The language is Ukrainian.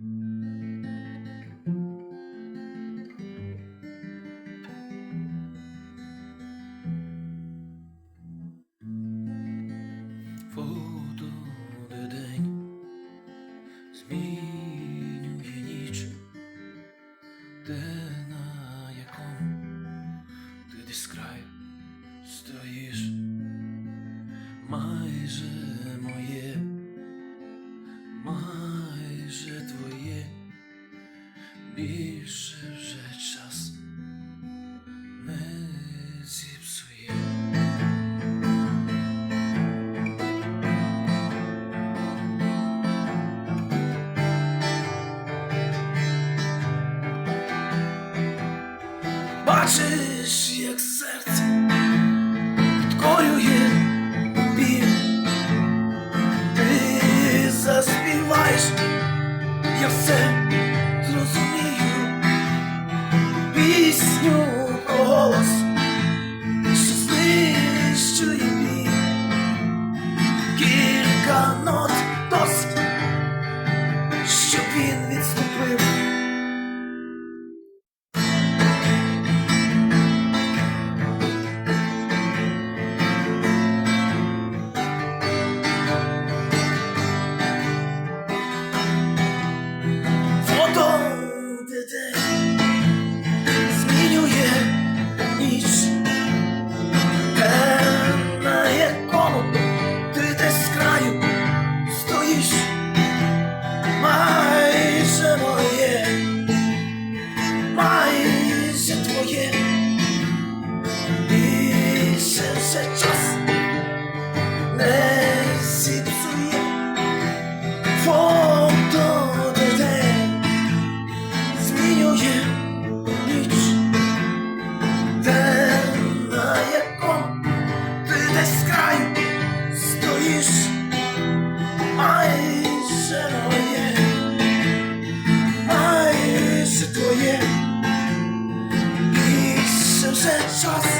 Воду день. Змінює ніч, де на якому ти десь край стоїш, майже моє, майже pisze, że czas my zepsujemy. Patrzysz jak serce фото де змінює ніч, де на якому ти десь краю стоїш, майже моє, майже твоє, більше вже час